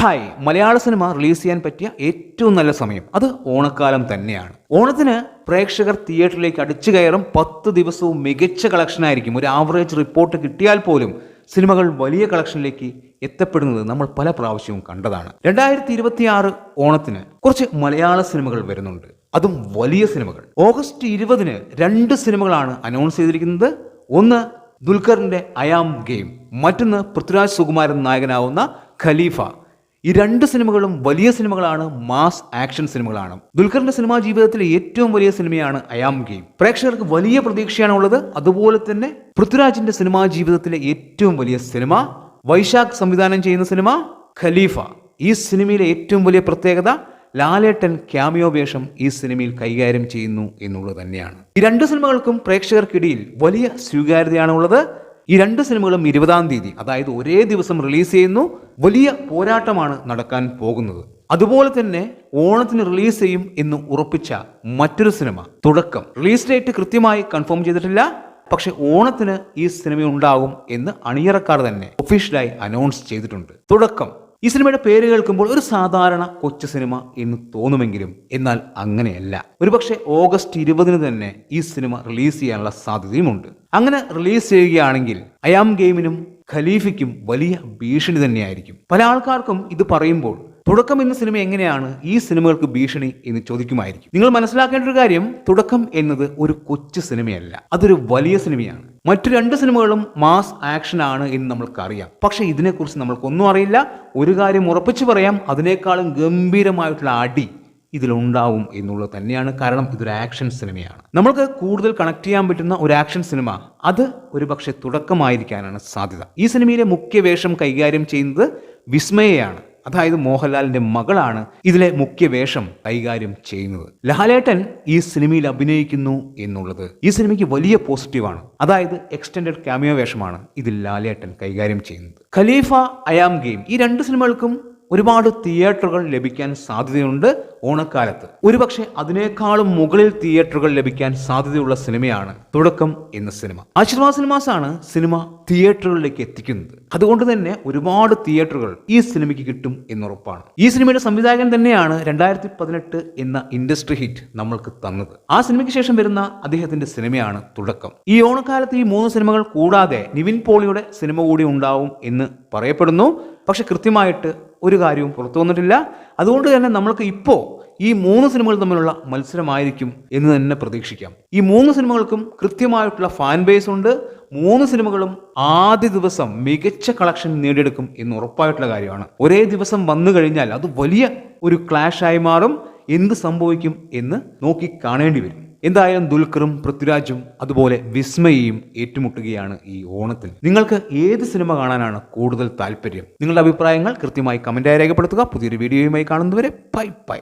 Hi. മലയാള cinema release ചെയ്യാൻ പറ്റിയ ഏറ്റവും നല്ല സമയം അത് ഓണക്കാലം തന്നെയാണ്. ഓണത്തിന് പ്രേക്ഷകർ തിയേറ്ററിലേക്ക് അടിച്ചു കയറും പത്ത് ദിവസവും മികച്ച കളക്ഷനായിരിക്കും ഒരു ആവറേജ് റിപ്പോർട്ട് കിട്ടിയാൽ പോലും സിനിമകൾ വലിയ കളക്ഷനിലേക്ക് എത്തപ്പെടുന്നത് നമ്മൾ പല പ്രാവശ്യവും കണ്ടതാണ്. രണ്ടായിരത്തി ഇരുപത്തി ആറ് ഓണത്തിന് കുറച്ച് മലയാള സിനിമകൾ വരുന്നുണ്ട്. അതും വലിയ സിനിമകൾ. ഓഗസ്റ്റ് ഇരുപതിന് രണ്ട് സിനിമകളാണ് അനൗൺസ് ചെയ്തിരിക്കുന്നത്. ഒന്ന് ദുൽഖറിന്റെ അയാം ഗെയിം മറ്റൊന്ന് പൃഥ്വിരാജ് സുകുമാരൻ നായകനാവുന്ന ഖലീഫ. ഈ രണ്ട് സിനിമകളും വലിയ സിനിമകളാണ് മാസ് ആക്ഷൻ സിനിമകളാണ്. ദുൽഖറിന്റെ സിനിമാ ജീവിതത്തിലെ ഏറ്റവും വലിയ സിനിമയാണ് അയാം ഗെയിം പ്രേക്ഷകർക്ക് വലിയ പ്രതീക്ഷയാണ് ഉള്ളത്. അതുപോലെ തന്നെ പൃഥ്വിരാജിന്റെ സിനിമാ ജീവിതത്തിലെ ഏറ്റവും വലിയ സിനിമ വൈശാഖ് സംവിധാനം ചെയ്യുന്ന സിനിമ ഖലീഫ. ഈ സിനിമയിലെ ഏറ്റവും വലിയ പ്രത്യേകത ലാലേട്ടൻ ക്യാമിയോ വേഷം ഈ സിനിമയിൽ കൈകാര്യം ചെയ്യുന്നു എന്നുള്ളത് തന്നെയാണ്. ഈ രണ്ട് സിനിമകൾക്കും പ്രേക്ഷകർക്കിടയിൽ വലിയ സ്വീകാര്യതയാണ് ഉള്ളത്. ഈ രണ്ട് സിനിമകളും ഇരുപതാം തീയതി അതായത് ഒരേ ദിവസം റിലീസ് ചെയ്യുന്നു വലിയ പോരാട്ടമാണ് നടക്കാൻ പോകുന്നത്. അതുപോലെ തന്നെ ഓണത്തിന് റിലീസ് ചെയ്യും എന്ന് ഉറപ്പിച്ച മറ്റൊരു സിനിമ തുടക്കം. റിലീസ് ഡേറ്റ് കൃത്യമായി കൺഫേം ചെയ്തിട്ടില്ല പക്ഷെ ഓണത്തിന് ഈ സിനിമ ഉണ്ടാകും എന്ന് അണിയറക്കാർ തന്നെ ഒഫീഷ്യലായി അനൗൺസ് ചെയ്തിട്ടുണ്ട്. തുടക്കം. ഈ സിനിമയുടെ പേര് കേൾക്കുമ്പോൾ ഒരു സാധാരണ കൊച്ചു സിനിമ എന്ന് തോന്നുമെങ്കിലും എന്നാൽ അങ്ങനെയല്ല. ഒരുപക്ഷെ ഓഗസ്റ്റ് ഇരുപതിന് തന്നെ ഈ സിനിമ റിലീസ് ചെയ്യാനുള്ള സാധ്യതയുമുണ്ട്. അങ്ങനെ റിലീസ് ചെയ്യുകയാണെങ്കിൽ അയാം ഗെയിമിനും ഖലീഫയ്ക്കും വലിയ ഭീഷണി തന്നെയായിരിക്കും. പല ആൾക്കാർക്കും ഇത് പറയുമ്പോൾ തുടക്കം എന്ന സിനിമ എങ്ങനെയാണ് ഈ സിനിമകൾക്ക് ഭീഷണി എന്ന് ചോദിക്കുമായിരിക്കും. നിങ്ങൾ മനസ്സിലാക്കേണ്ട ഒരു കാര്യം തുടക്കം എന്നത് ഒരു കൊച്ചു സിനിമയല്ല. അതൊരു വലിയ സിനിമയാണ്. മറ്റു രണ്ട് സിനിമകളും മാസ് ആക്ഷൻ ആണ് എന്ന് നമ്മൾക്കറിയാം. പക്ഷെ ഇതിനെക്കുറിച്ച് നമ്മൾക്കൊന്നും അറിയില്ല. ഒരു കാര്യം ഉറപ്പിച്ചു പറയാം. അതിനേക്കാളും ഗംഭീരമായിട്ടുള്ള അടി ഇതിലുണ്ടാവും എന്നുള്ളത് തന്നെയാണ്. കാരണം ഇതൊരു ആക്ഷൻ സിനിമയാണ്. നമ്മൾക്ക് കൂടുതൽ കണക്ട് ചെയ്യാൻ പറ്റുന്ന ഒരു ആക്ഷൻ സിനിമ അത് ഒരു പക്ഷേ തുടക്കമായിരിക്കാനാണ് സാധ്യത. ഈ സിനിമയിലെ മുഖ്യ വേഷം കൈകാര്യം ചെയ്യുന്നത് വിസ്മയയാണ്. അതായത് മോഹൻലാലിന്റെ മകളാണ് ഇതിലെ മുഖ്യ വേഷം കൈകാര്യം ചെയ്യുന്നത്. ലാലേട്ടൻ ഈ സിനിമയിൽ അഭിനയിക്കുന്നു എന്നുള്ളത്. ഈ സിനിമയ്ക്ക് വലിയ പോസിറ്റീവാണ്. അതായത് എക്സ്റ്റൻഡഡ് ക്യാമിയോ വേഷമാണ് ഇതിൽ ലാലേട്ടൻ കൈകാര്യം ചെയ്യുന്നത്. ഖലീഫ അയാം ഗെയിം ഈ രണ്ട് സിനിമകൾക്കും ഒരുപാട് തിയേറ്ററുകൾ ലഭിക്കാൻ സാധ്യതയുണ്ട് ഓണക്കാലത്ത്. ഒരുപക്ഷെ അതിനേക്കാളും മുകളിൽ തിയേറ്ററുകൾ ലഭിക്കാൻ സാധ്യതയുള്ള സിനിമയാണ് തുടക്കം എന്ന സിനിമ. ആശീർവാദ സിനിമാസ് ആണ് സിനിമ തിയേറ്ററുകളിലേക്ക് എത്തിക്കുന്നത്. അതുകൊണ്ട് തന്നെ ഒരുപാട് തിയേറ്ററുകൾ ഈ സിനിമയ്ക്ക് കിട്ടും എന്നുറപ്പാണ്. ഈ സിനിമയുടെ സംവിധായകൻ തന്നെയാണ് രണ്ടായിരത്തി പതിനെട്ട് എന്ന ഇൻഡസ്ട്രി ഹിറ്റ് നമ്മൾക്ക് തന്നത്. ആ സിനിമയ്ക്ക് ശേഷം വരുന്ന അദ്ദേഹത്തിന്റെ സിനിമയാണ് തുടക്കം. ഈ ഓണക്കാലത്ത് ഈ മൂന്ന് സിനിമകൾ കൂടാതെ നിവിൻ പോളിയുടെ സിനിമ കൂടി ഉണ്ടാവും എന്ന് പറയപ്പെടുന്നു. പക്ഷെ കൃത്യമായിട്ട് ഒരു കാര്യവും പുറത്തു വന്നിട്ടില്ല. അതുകൊണ്ട് തന്നെ നമ്മൾക്ക് ഇപ്പോൾ ഈ മൂന്ന് സിനിമകൾ തമ്മിലുള്ള മത്സരമായിരിക്കും എന്ന് തന്നെ പ്രതീക്ഷിക്കാം. ഈ മൂന്ന് സിനിമകൾക്കും കൃത്യമായിട്ടുള്ള ഫാൻ ബേസ് ഉണ്ട്. മൂന്ന് സിനിമകളും ആദ്യ ദിവസം മികച്ച കളക്ഷൻ നേടിയെടുക്കും എന്ന് ഉറപ്പായിട്ടുള്ള കാര്യമാണ്. ഒരേ ദിവസം വന്നു കഴിഞ്ഞാൽ അത് വലിയ ഒരു ക്ലാഷായി മാറും. എന്ത് സംഭവിക്കും എന്ന് നോക്കി കാണേണ്ടി വരും. എന്തായാലും ദുൽഖറും പൃഥ്വിരാജും അതുപോലെ വിസ്മയും ഏറ്റുമുട്ടുകയാണ് ഈ ഓണത്തിൽ നിങ്ങൾക്ക് ഏത് സിനിമ കാണാനാണ് കൂടുതൽ താല്പര്യം? നിങ്ങളുടെ അഭിപ്രായങ്ങൾ കൃത്യമായി കമന്റായി രേഖപ്പെടുത്തുക. പുതിയൊരു വീഡിയോയുമായി കാണുന്നവരെ ബൈ ബൈ.